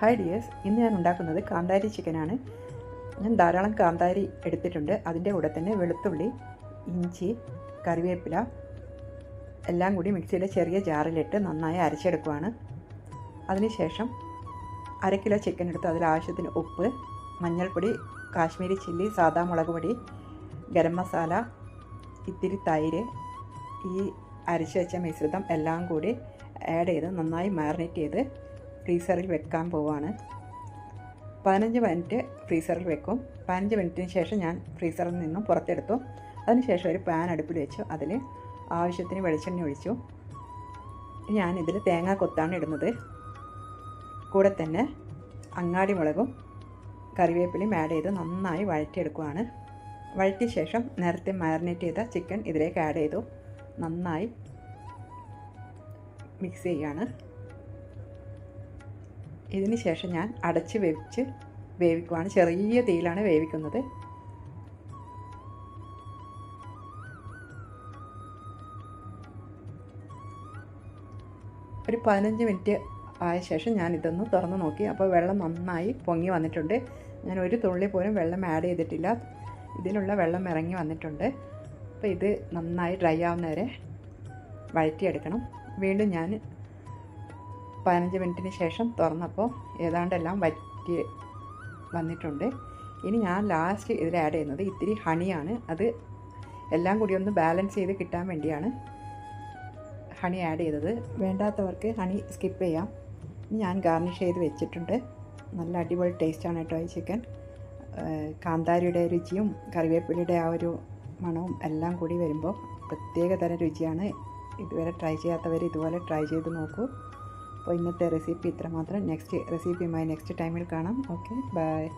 Hi dears ഇന്ന് ഞാൻ ഉണ്ടാക്കുന്നത് കാന്താരി ചിക്കനാണ് ഞാൻ ധാരാളം കാന്താരി എടുത്തിട്ടുണ്ട്. അതിന്റെ കൂടെ തന്നെ വെളുത്തുള്ളി ഇഞ്ചി കറിവേപ്പില എല്ലാം കൂടി മിക്സിയിലെ ചെറിയ ജാറിലിട്ട് നന്നായി അരച്ചെടുക്കുവാണ്. അതിനുശേഷം അര കിലോ ചിക്കൻ എടുത്ത് അതിൽ ആവശ്യത്തിന് ഉപ്പ് മഞ്ഞൾപ്പൊടി കാശ്മീരി ചില്ലി സാദാ മുളക് പൊടി ഗരം മസാല ഇത്തിരി തൈര് ഈ അരച്ച് വെച്ച മിശ്രിതം എല്ലാം കൂടി ആഡ് ചെയ്ത് നന്നായി മാറിനേറ്റ് ചെയ്ത് ഫ്രീസറിൽ വെക്കാൻ പോവാണ്. പതിനഞ്ച് മിനിറ്റ് ഫ്രീസറിൽ വെക്കും. പതിനഞ്ച് മിനിറ്റിന് ശേഷം ഞാൻ ഫ്രീസറിൽ നിന്നും പുറത്തെടുത്തു. അതിനുശേഷം ഒരു പാൻ അടുപ്പിൽ വെച്ചു. അതിൽ ആവശ്യത്തിന് വെളിച്ചെണ്ണ ഒഴിച്ചു. ഞാനിതിൽ തേങ്ങ കൊത്താണ് ഇടുന്നത്. കൂടെ തന്നെ അങ്ങാടി മുളകും കറിവേപ്പിലയും ആഡ് ചെയ്ത് നന്നായി വഴറ്റിയെടുക്കുവാണ്. വഴറ്റിയ ശേഷം നേരത്തെ മാരിനേറ്റ് ചെയ്ത ചിക്കൻ ഇതിലേക്ക് ആഡ് ചെയ്തു. നന്നായി മിക്സ് ചെയ്യുകയാണ് ഇതിന് ശേഷം ഞാൻ അടച്ച് വേവിച്ച് വേവിക്കുവാണ്. ചെറിയ തീയിലാണ് വേവിക്കുന്നത്. ഒരു പതിനഞ്ച് മിനിറ്റ് ആയ ശേഷം ഞാൻ ഇതൊന്ന് തുറന്ന് നോക്കി. അപ്പോൾ വെള്ളം നന്നായി പൊങ്ങി വന്നിട്ടുണ്ട്. ഞാൻ ഒരു തുള്ളി പോലും വെള്ളം ആഡ് ചെയ്തിട്ടില്ല. ഇതിനുള്ള വെള്ളം ഇറങ്ങി വന്നിട്ടുണ്ട്. അപ്പോൾ ഇത് നന്നായി ഡ്രൈ ആവുന്നവരെ വഴറ്റിയെടുക്കണം. വീണ്ടും ഞാൻ പതിനഞ്ച് മിനിറ്റിന് ശേഷം തുറന്നപ്പോൾ ഏതാണ്ടെല്ലാം വറ്റി വന്നിട്ടുണ്ട്. ഇനി ഞാൻ ലാസ്റ്റ് ഇതിൽ ആഡ് ചെയ്യുന്നത് ഇത്തിരി ഹണിയാണ് അത് എല്ലാം കൂടി ഒന്ന് ബാലൻസ് ചെയ്ത് കിട്ടാൻ വേണ്ടിയാണ് ഹണി ആഡ് ചെയ്തത്. വേണ്ടാത്തവർക്ക് ഹണി സ്കിപ്പ് ചെയ്യാം. ഇനി ഞാൻ ഗാർണിഷ് ചെയ്ത് വെച്ചിട്ടുണ്ട്. നല്ല അടിപൊളി ടേസ്റ്റാണ് കേട്ടോ ഈ ചിക്കൻ കാന്താരിയുടെ രുചിയും കറിവേപ്പിലയുടെ ആ ഒരു മണവും എല്ലാം കൂടി വരുമ്പോൾ പ്രത്യേക തരം രുചിയാണ്. ഇതുവരെ ട്രൈ ചെയ്യാത്തവർ ഇതുപോലെ ട്രൈ ചെയ്ത് നോക്കൂ. അപ്പോൾ ഇന്നത്തെ റെസിപ്പി ഇത്രമാത്രം. നെക്സ്റ്റ് റെസിപ്പിയുമായി നെക്സ്റ്റ് ടൈമിൽ കാണാം. Okay bye